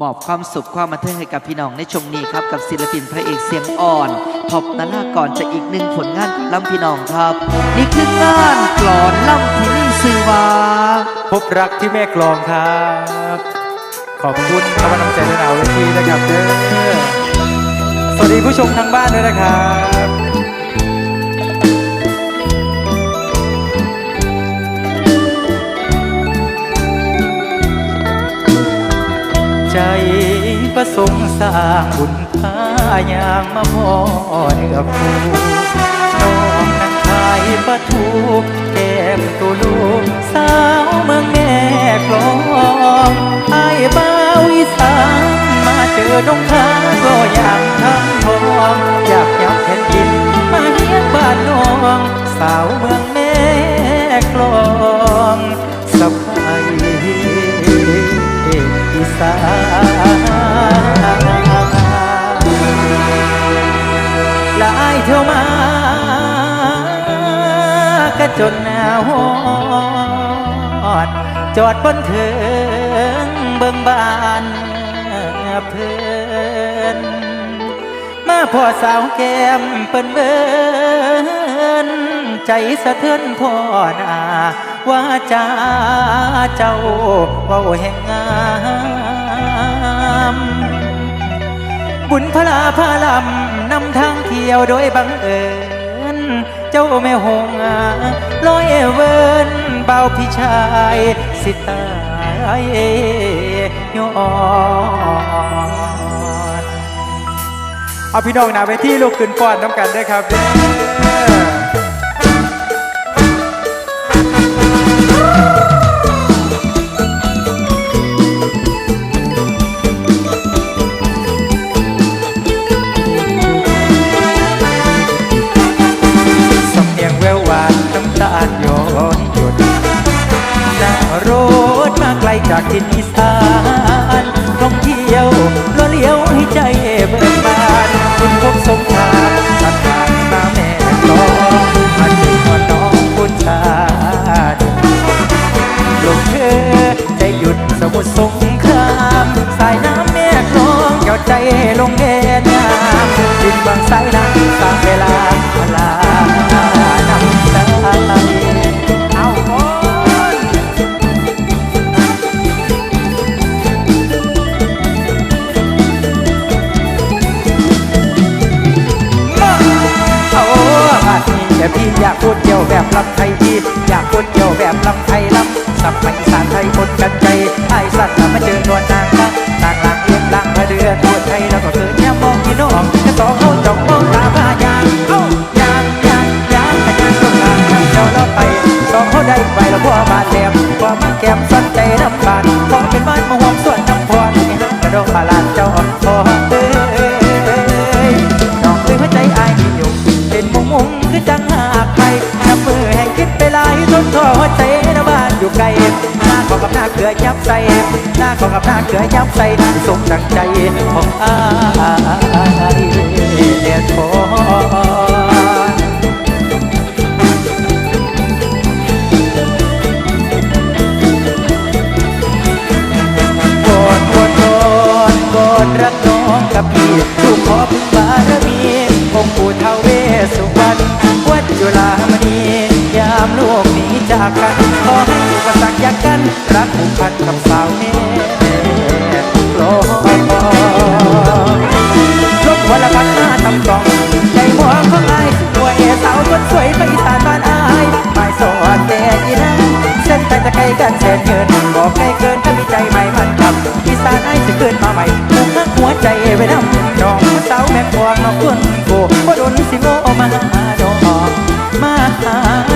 มอบความสุขความบันเทิงให้กับพี่น้องในช่วงนี้ครับ กับศิลปินพระเอกเสียงอ่อนท็อปนาลาก่อนจะอีกหนึ่งผลงานของลำพี่น้องครับ นี่คืองานกลอนลำที่นี่ซื้อว่าพบรักที่แม่กลองครับ ขอบคุณกำลังใจในหนาวเวทีนะครับเด้อสวัสดีผู้ชมทางบ้านด้วยนะครับ ใจประสงค์สร้างบุญพายางมาพ่อเนื้อคู่น้องนั่งขายปลาทูแก้มตูลูกสาวเมืองแม่กลองไอ้บ้าวอีสานมาเจอดงค้าก็อยากทำทองอยากยับแผ่นดินมาเฮี้ยนบ้านน้อง สาวเมืองแม่กลอง อีสานหลายเที่ยวมากระจนหนาวอด จอดบนเถิงเบิ่งบานเพิ่นมาพ่อสาวแก้มเปิ้นเบินใจสะเทือนพ่อนา ว่าจ้าเจ้าเว้าแห่งงามบุญพลาพาลำนำทางเที่ยวโดยบังเอิญเจ้าแม่หงาลอยเวินเบาพี่ชายสิตายยอนเอาพี่น้องหนาไปที่ลูกขึ้นป้อนน้ำกันด้วยครับ จากทินอีสาน แต่พี่อยากพูดเกี่ยวแบบลำไทยพี่อยากพูดเกี่ยวแบบลำไทยลำสับไปสานไทยคนกันใจไอ้สัตว์มาเจอนวลนางนักนางหลังเลี้ยงลางพะเดือนพูดไทยแล้วก็เกิดแนมมองพี่น้องแค่สองเขาจ้องมองตาพายางเอ้ายางยางยางขยันตรงกลางเจ้าเราไปสองเขาได้ไปแล้วพ่อบาดแหลมพอมาแก้ม หลายทนทอใจนะบ้านอยู่ไกลหน้าของกับหน้าเกลือยับใส่หน้าของกับหน้าเกลือยับใส่สมดังใจของอายเดียดพอกรธโกรธโกรธโกรธรักน้องกับพี่ลูกขอพึ่งบารมีองค์ปู่เทวเวสุวรรณวัดจุฬา จากกัน ขอให้อุปสรรคอยากกัน รักผูกพันกับสาวแม่โลกลบวันละพันหน้าทำกล่อง ใจหมวงของอายสวยสาวคนสวยไปอีสานบ้านอายหมายสอนแต่ยีนะเส้นแต่จะไกลกันแสนเกินบอกไกลเกินถ้ามีใจใหม่มันทำอีสานอายจะเกินมาใหม่ผูกมักหัวใจไว้นำน้องสาวแม่กวางมาคนโกว่าโดนสิโงมาหาดอกมาหา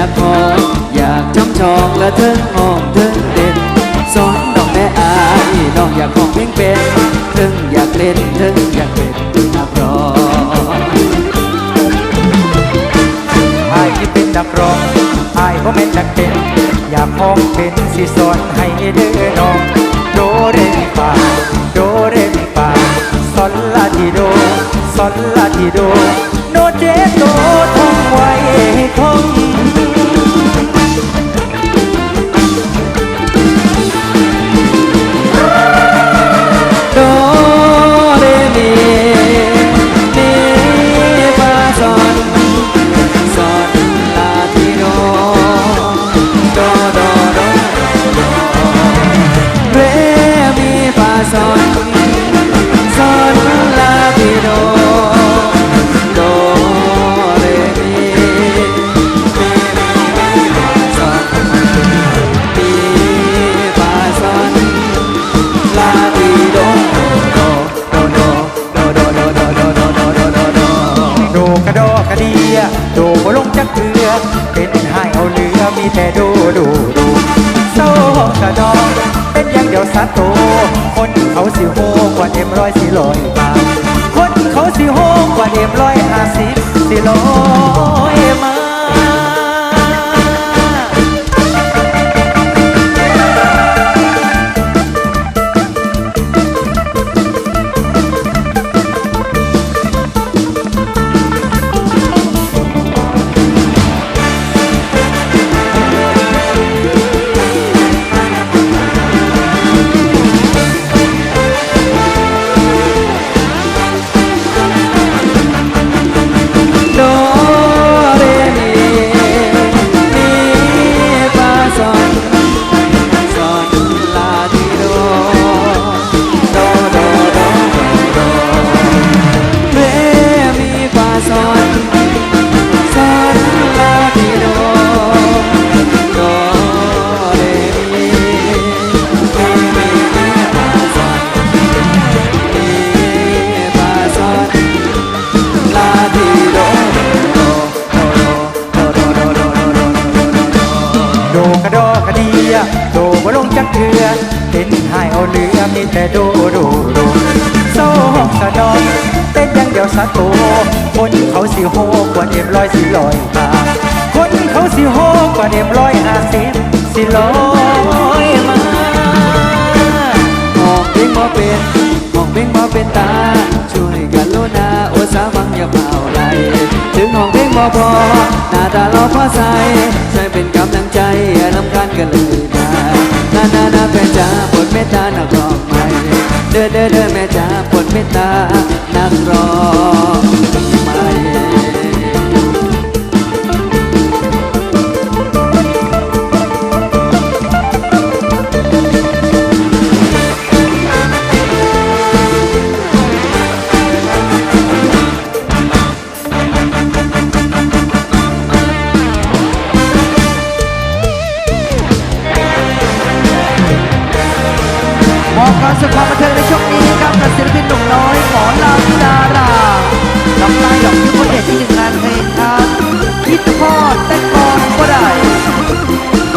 นนักขอยากจำชองและเทิงห้องเทิงเด่นสอนน้องแม่อายน้องอยากของเพลงเป็นเทิงอยากเล่นเทิงอยากเป็นนักร้องอายที่เป็นนักร้องอายบ่แม่นนักเต้นอยากพ้องเป็นสิสอนให้เด้อน้องโดเรมิฟาโดเรมิฟาซอลลาทีโดซอลลา You know. ย่างเดียวสัตว์โต คนเขาสิโหกว่าเอ็มร้อยสี่ร้อยบาคนเขาสิโหกว่าเอ็มร้อยห้าสิบสี่ร้อยมาหองเพลงบ่เป็นหองเพลงบ่เป็นตา ช่วยกันโลนาโอสามังอย่าเมาไหลถึงห้องเพลงบ่พอหน้าตาเราพอใสใช้เป็นกำลังใจอย่านำกันกันเลยนะนานานาแฟนจ๋าปรดเมตตานักร้องใหม่ เด้อเด้อเด้อแม่จ๋าโปรดเมตตานักร้อง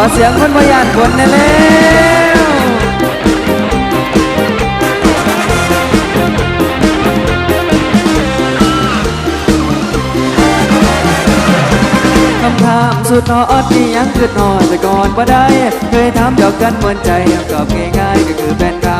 ขอเสียงคนพยานบนแน่แล้วำถามสุดนอดที่ยังคือนอดแต่ก่อนบ่ได้ เคยถามหยอกกันเหมือนใจตอบง่ายๆก็คือแฟนเก่า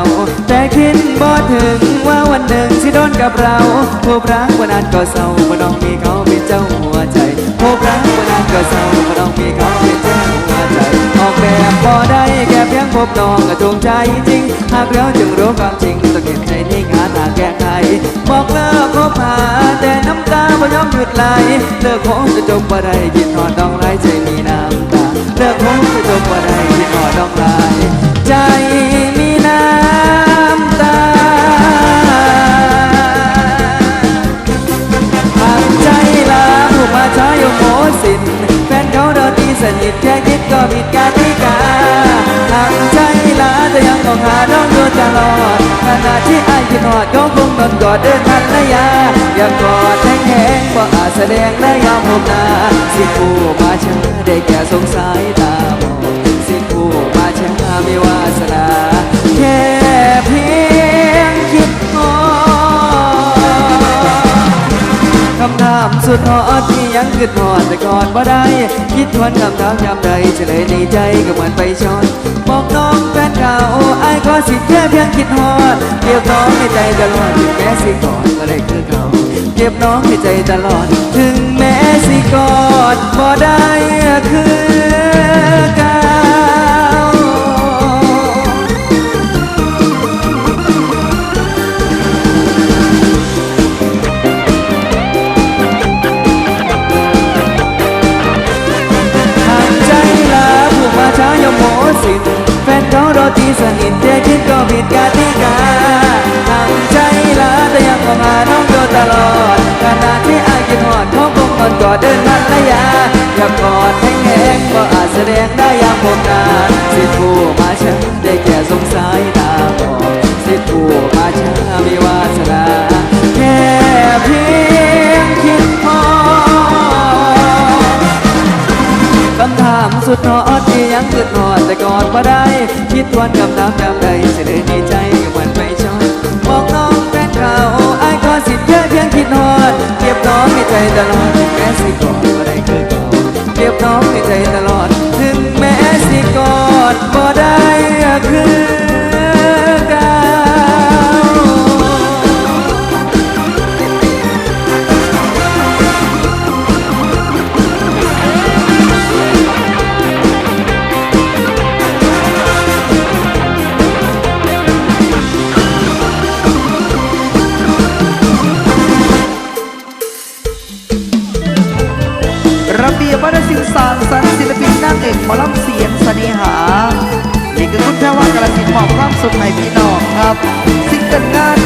แต่คิดบ่ถึงว่าวันหนึ่งที่โดนกับเราพบรักวันนั้นก็เศร้าบ่น้องมีเขาเป็นเจ้าหัวใจพบรักวันนั้นก็เศร้าบ่น้องมีเขาเป็นเจ้าหัวใจ ออกแบบบ่ได้แก่เพียงพบน้องก็จงใจจริง หากแล้วจึงรู้ความจริงต้องเก็บใจนิ่งหาทางแก้ไขบอกเลิกคบหาแต่น้ำตาบ่ยอมหยุดไหลเลิกคงจะจบบ่ได้คิดหอดองไรใจมีน้ำตาเลิกคงจะจบบ่ได้คิดหอดองไรใจมีน้ำตาหักใจลาผู้มาช้ายโมสิน แฟนเขาเดินตีสนิทแค่คิดก็ผิดกติกาทางใจลาแต่ยังต้องหาน้องอยู่ตลอดขณะที่ไอคิดหอดก็คงนอนกอดเดินทันระยะอยากกอดแห้งๆบ่อาจแสดงได้ยามพบหน้าสิผู้มาช้าได้แก่สงสายตามองสิผู้มาช้าไม่วาสนาแค่เพียง คำถามสุดฮอดที่ยังคิดหอดแต่ก่อนบ่ได้ คิดทวนคำถามยามใดเฉลยในใจก็เหมือนไปช้อนบอกน้องแฟนเก่าไอ้ายขอสิแค่เพียงคิดหอดเก็บน้องในใจตลอดถึงแม้สิกอนก็ได้คือเขาเก็บน้องในใจตลอด ถึงแม้สิกอดบ่ได้คือ ตีสนิทแค่คิดก็ผิดกติกาทางใจลาแต่ยังมองหาน้องโดตลอดขณะที่อายคิดหอดเขาคงนอนกอดเดินพันระยะอย่ากกอดแห้งๆก็อาจแสดงได้ แต่ก่อนบ่ได้ คิดทวนคำถามจำใดเสนอในใจกับมันไปชอนมองน้องแฟนเขาไอ้ายขอสิทธิ์แค่เพียงคิดหอดเก็บน้องในใจตลอด ถึงแม้สิกอดบ่ได้คือเก่าเก็บน้องในใจตลอดถึงแม้สิกอดบ่ได้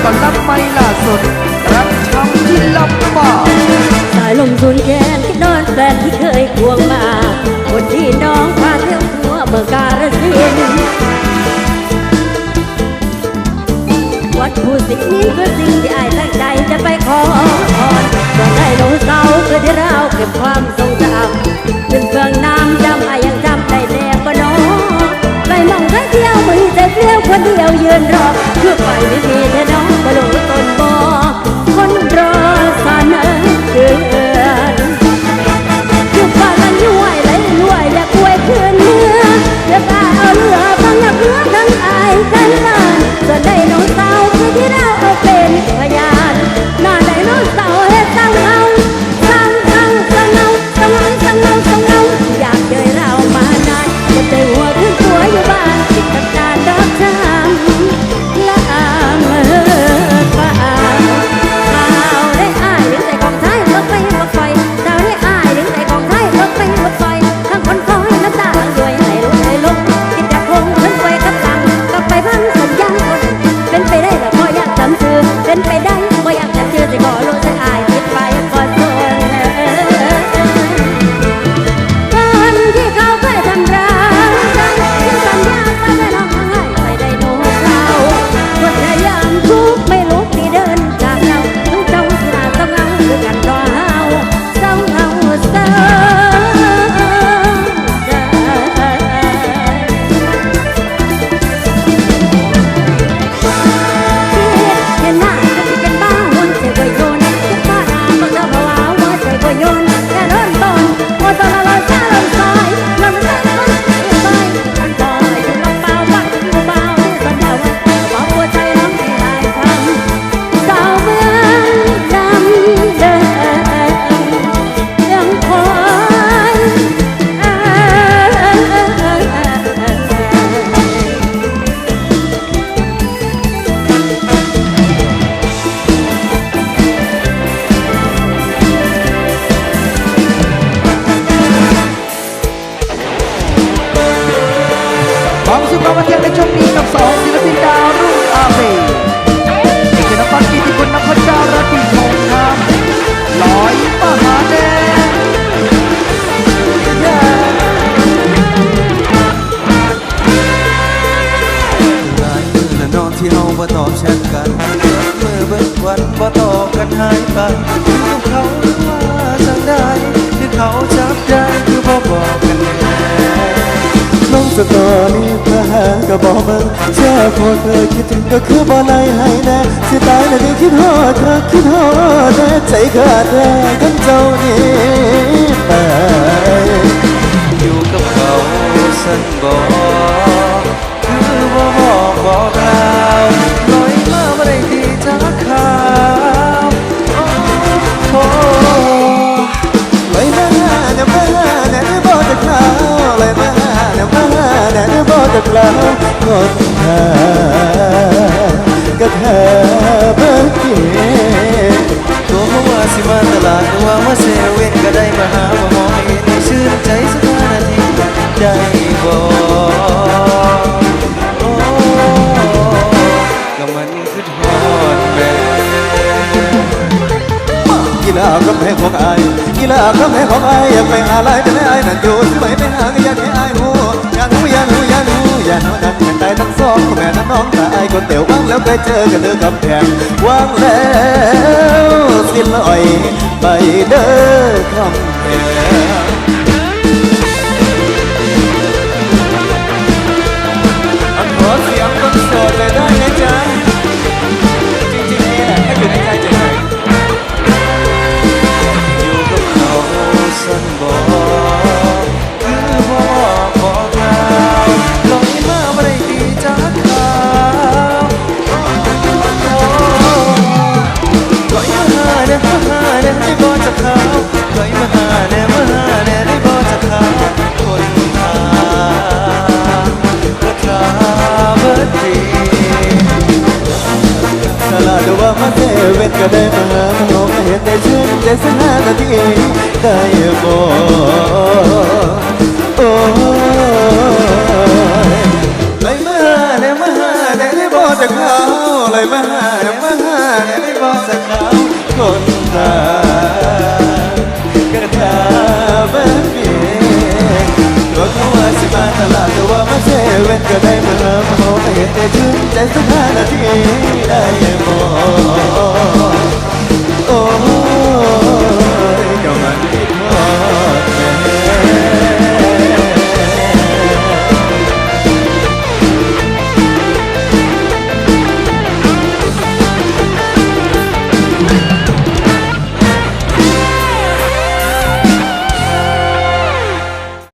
กิดงานก่อนรับไม่ล่าสุด รับช้ำที่ลำบากสายลมสูญแขนคิดนอนแฟนที่เคยควงมา คนที่น้องพาเที่ยวทั่วเมืองกาฬสินวัดผู้สิ่งนี้คือสิ่งที่อายตั้งใจจะไปขอพรส่วนได้ลงเสาคือที่เราเก็บความทรงจำถึงเครื่องน้ำจำได้ คนเดียวยืนรอคือไปไม่มีเธอน้องบ่ลงต้นบ่ สตอรี่เพื่อหาก็บอกมึงเชื่อพอเธอคิดถึงก็คือบ่ไล่ให้แน่สิตายแล้วนี่คิดฮอดเธอคิดฮอดแน่ใจขาดแน่กันเจ้านี้ไปอยู่กับเขาสันบอกคือบ่บอกบอกกล่าวลอยมาบ่ได้ดีจาก ได้บ่จะคราวคนหาก็แค่เบิ่งเกียตัวเขาว่าสิมาตลาดหรือว่ามาเซเว่นก็ได้มาหามาหมอเห็นให้ชื่นใจสักหนาทีได้บ่โอ้ก็มันคือทอดแม่กีฬาก็แพ้ของอายกีฬาก็แพ้ของอายอยากไปหาลายแต่ไม่อายนั่นอยู่ที่ไหนไปหาก็อยากให้อายหูอยากหูอยากหูอยากหู อย่ากหูนั้นแม่ตายทั้งสองแม่ทั้งน้องตาอายคนเตียวว่างแล้วเคยเจอกันเดือกำแพงว่างแล้วสิลอยไปเด้อคำแพง